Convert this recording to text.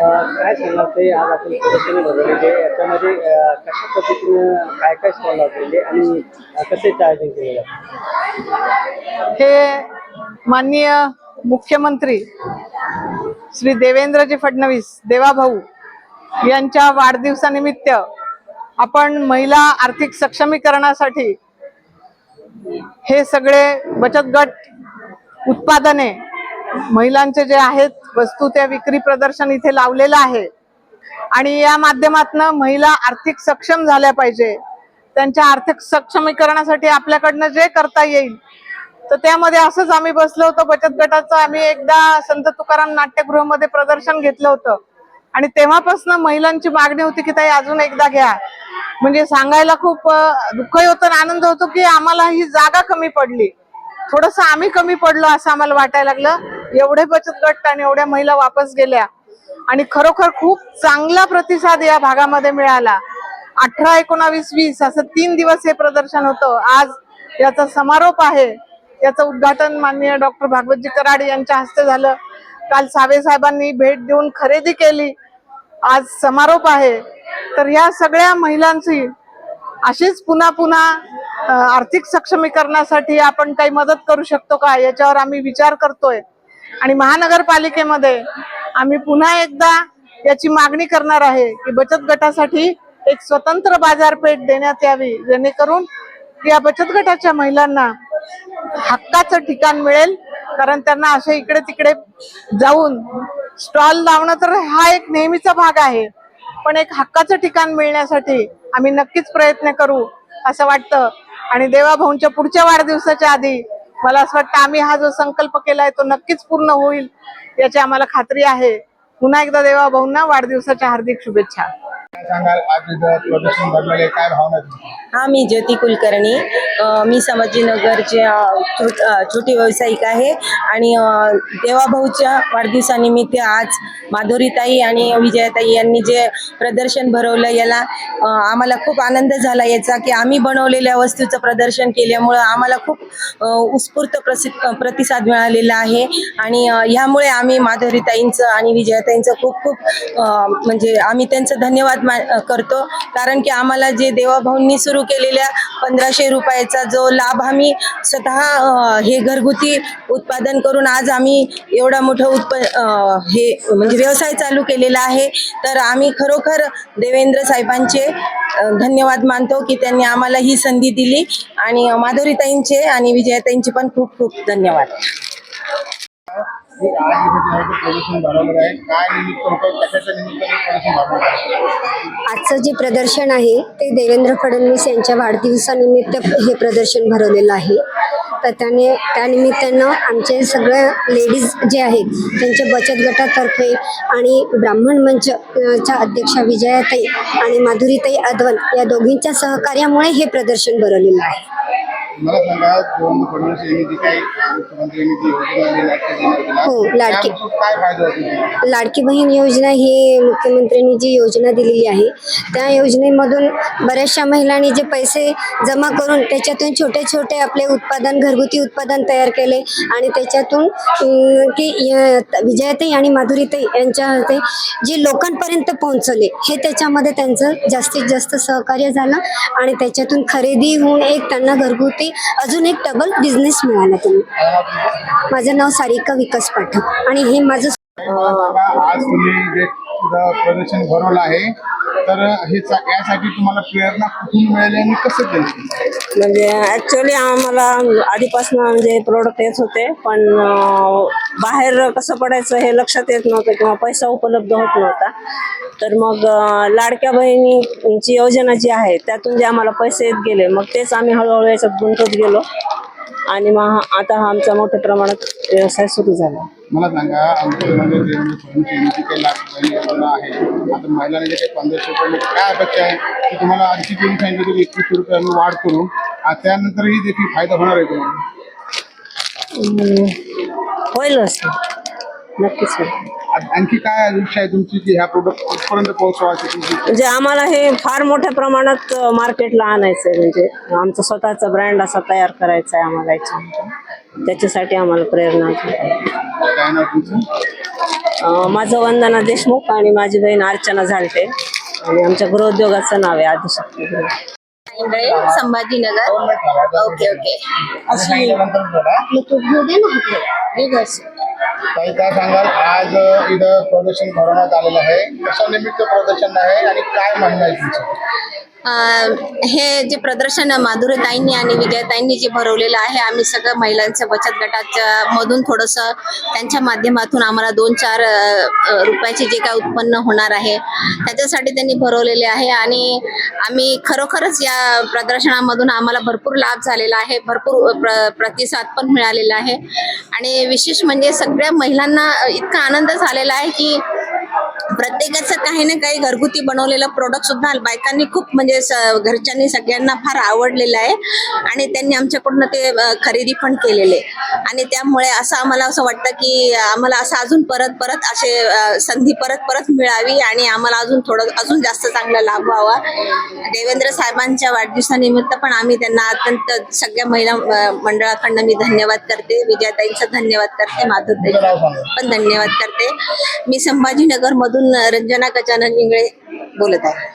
काय सांगणार ते? आज आपण प्रदर्शनी भरवलेले याच्यामध्ये कशा पद्धतीनं काय काय स्टॉल लावलेले आणि अ, कशाचे आयोजन केले जाते? हे माननीय मुख्यमंत्री श्री देवेंद्रजी फडणवीस देवाभाऊ यांच्या वाढदिवसानिमित्त आपण महिला आर्थिक सक्षमीकरणासाठी हे सगळे बचत गट उत्पादने महिलांचे जे आहेत वस्तू त्या विक्री प्रदर्शन इथे लावलेलं आहे. आणि या माध्यमातून महिला आर्थिक सक्षम झाल्या पाहिजे. त्यांच्या आर्थिक सक्षमीकरणासाठी आपल्याकडनं जे करता येईल तर त्यामध्ये असंच आम्ही बसलो होतो. बचत गटाचं आम्ही एकदा संत तुकाराम नाट्यगृहामध्ये प्रदर्शन घेतलं होतं. आणि तेव्हापासून महिलांची मागणी होती की ताई अजून एकदा घ्या. म्हणजे सांगायला खूप दुःखही होतं आणि आनंद होतो की आम्हाला ही जागा कमी पडली. थोडस आम्ही कमी पडलो असं आम्हाला वाटायला लागलं. एवढे बचत गट आणि एवढ्या महिला वापस गेल्या आणि खरोखर खूप चांगला प्रतिसाद या भागामध्ये मिळाला. अठरा एकोणावीस वीस असं तीन दिवस हे प्रदर्शन होतं. आज याचा समारोप आहे. याचं उद्घाटन माननीय डॉक्टर भागवतजी कराड यांच्या हस्ते झालं. काल सावे साहेबांनी भेट देऊन खरेदी केली. आज समारोप आहे. तर या सगळ्या महिलांची अशीच पुन्हा पुन्हा आर्थिक सक्षमीकरणासाठी आपण काही मदत करू शकतो का? याच्यावर आम्ही विचार करतोय. आणि महानगरपालिकेमध्ये आम्ही पुन्हा एकदा याची मागणी करणार आहे की बचत गटासाठी एक स्वतंत्र बाजारपेठ देण्यात यावी जेणेकरून या बचत गटाच्या महिलांना हक्काचं ठिकाण मिळेल. कारण त्यांना असे इकडे तिकडे जाऊन स्टॉल लावणं तर हा एक नेहमीचा भाग आहे. पण एक हक्काचं ठिकाण मिळण्यासाठी आम्ही नक्कीच प्रयत्न करू असं वाटतं. आणि देवाभाऊंच्या पुढच्या वाढदिवसाच्या आधी मला असं वाटतं आम्ही हा जो संकल्प केलाय तो नक्कीच पूर्ण होईल याची आम्हाला खात्री आहे. पुन्हा एकदा देवा भाऊंना वाढदिवसाच्या हार्दिक शुभेच्छा. काय सांगाल? आज इथं प्रदर्शन भरलेले आहे, काय भावना हा मी ज्योती कुलकर्णी. मी संभाजीनगरचे छो- छोटी व्यावसायिक आहे आणि देवाभाऊच्या वाढदिवसानिमित्त आज माधुरीताई आणि विजयाताई यांनी जे प्रदर्शन भरवलं याला आम्हाला खूप आनंद झाला याचा की आम्ही बनवलेल्या वस्तूचं प्रदर्शन केल्यामुळं आम्हाला खूप उत्स्फूर्त प्रसि प्रतिसाद मिळालेला आहे. आणि ह्यामुळे आम्ही माधुरीताईंचं आणि विजयाताईंचं खूप खूप म्हणजे आम्ही त्यांचं धन्यवाद मा- करतो. कारण की आम्हाला जे देवाभाऊंनी सुरू केलेल्या पंधराशे रुपयाचा जो लाभ आम्ही स्वतः हे घरगुती उत्पादन करून आज आम्ही एवढा मोठं उत्प हे म्हणजे व्यवसाय चालू केलेला आहे. तर आम्ही खरोखर देवेंद्र साहेबांचे धन्यवाद मानतो की त्यांनी आम्हाला ही संधी दिली. आणि माधुरीताईंचे आणि विजयाताईंचे पण खूप खूप धन्यवाद. आजचं जे प्रदर्शन आहे ते देवेंद्र फडणवीस यांच्या वाढदिवसानिमित्त हे प्रदर्शन भरवलेलं आहे. तर त्याने त्यानिमित्तानं आमचे सगळ्या लेडीज जे आहेत त्यांच्या बचत गटातर्फे आणि ब्राह्मण मंच च्या अध्यक्षा विजयाताई आणि माधुरीताई अद्वन या दोघींच्या सहकार्यामुळे हे प्रदर्शन भरवलेलं आहे. मला सांगा देवेंद्र फडणवीस यांनी जी काही मुख्यमंत्र्यांनी जी योजना दिली लाडकी बहीण योजना, हो, लाडकी. त्यापासून काय फायदा होतो? लाडकी बहीण योजना ही मुख्यमंत्र्यांनी जी योजना दिलेली आहे त्या योजनेमधून बऱ्याचशा महिलांनी जे पैसे जमा करून त्याच्यातून छोटे छोटे आपले उत्पादन घरगुती उत्पादन तयार केले आणि त्याच्यातून अं, की य- विजयाताई आणि माधुरीताई यांच्या हस्ते जे लोकांपर्यंत पोहोचले हे त्याच्यामध्ये त्यांचं जास्तीत जास्त सहकार्य झालं आणि त्याच्यातून खरेदी होऊन एक त्यांना घरगुती अजून एक डबल बिझनेस मिळाला त्यांना माझं नाव सारिका विकास पाठक आणि हे माझं आज तुम्ही जे प्रदर्शन भरवलं आहे तर हे यासाठी तुम्हाला प्रेरणा कुठून मिळाली आणि कसं केलं? म्हणजे ॲक्च्युली आम्हाला आधीपासून म्हणजे प्रोडक्ट येत होते पण बाहेर कसं पडायचं हे लक्षात येत नव्हतं किंवा पैसा उपलब्ध होत नव्हता. तर मग लाडक्या बहिणीची योजना जी आहे त्यातून जे आम्हाला पैसे येत गेले मग तेच आम्ही हळूहळू याच्यात गुंतत गेलो. आणि मग आता हा आमचा मोठ्या प्रमाणात व्यवसाय सुरू झाला. मला सांगा मुख्यमंत्री देवेंद्र फडणवीस काही लाडकी योजना आहे आता महिलांना जे काही पंधराशे रुपये म्हणजे काय अपेक्षा आहे की तुम्हाला आणखी तुम्ही सांगितलं की एकवीसशे रुपये आम्ही वाढ करू त्यानंतरही देखील फायदा होणार आहे तुम्हाला? नक्कीच होईल. आ- आणखी काय इच्छा आहे तुमची की ह्या प्रोडक्ट कुठपर्यंत पोहोचवायची तुमची? म्हणजे आम्हाला हे फार मोठ्या प्रमाणात मार्केटला आणायचं आहे म्हणजे आमचा स्वतःचा ब्रँड असा तयार करायचा आहे आम्हाला याच्यामध्ये. त्याच्यासाठी आम्हाला प्रेरणा आहे. काय नाव तुमचं? अं, माझं वंदना देशमुख आणि माझी बहीण अर्चना झालटे आणि आमच्या गृहोद्योगाचं नाव आहे आदिशक्ती गृह. संभाजीनगर. Okay okay. सांगितल्यानंतर बोला काही काय सांगाल आज इथं प्रदर्शन भरवण्यात आलेलं आहे. कशा निमित्त प्रदर्शन आहे आणि काय म्हणणं आहे तुमचं? हे जे प्रदर्शन माधुरीताईंनी आणि विजयताईंनी जे भरवलेलं आहे आम्ही सगळं महिलांच्या बचत गटाच्या मधून थोडंसं त्यांच्या माध्यमातून आम्हाला दोन चार रुपयाचे जे काय उत्पन्न होणार आहे त्याच्यासाठी त्यांनी भरवलेले आहे. आणि आम्ही खरोखरच या प्रदर्शनामधून आम्हाला भरपूर लाभ झालेला आहे भरपूर प्र प्रतिसाद पण मिळालेला आहे. आणि विशेष म्हणजे सगळ्या महिलांना इतका आनंद झालेला आहे की प्रत्येकाचं काही ना काही घरगुती बनवलेलं प्रोडक्ट सुद्धा बायकांनी खूप म्हणजे घरच्यांनी सगळ्यांना फार आवडलेलं आहे. आणि त्यांनी आमच्याकडून ते खरेदी पण केलेले. आणि त्यामुळे असं आम्हाला असं वाटतं की आम्हाला असं अजून परत परत असे संधी परत परत मिळावी आणि आम्हाला अजून थोडं अजून जास्त चांगला लाभ व्हावा. देवेंद्र साहेबांच्या वाढदिवसानिमित्त पण आम्ही त्यांना अत्यंत सगळ्या महिला मंडळाकडनं मी धन्यवाद करते. विजयाताईंचा धन्यवाद करते. माधुरताईंचा पण धन्यवाद करते. मी संभाजीनगर मधून रंजना गजानन इंगळे बोलत आहे.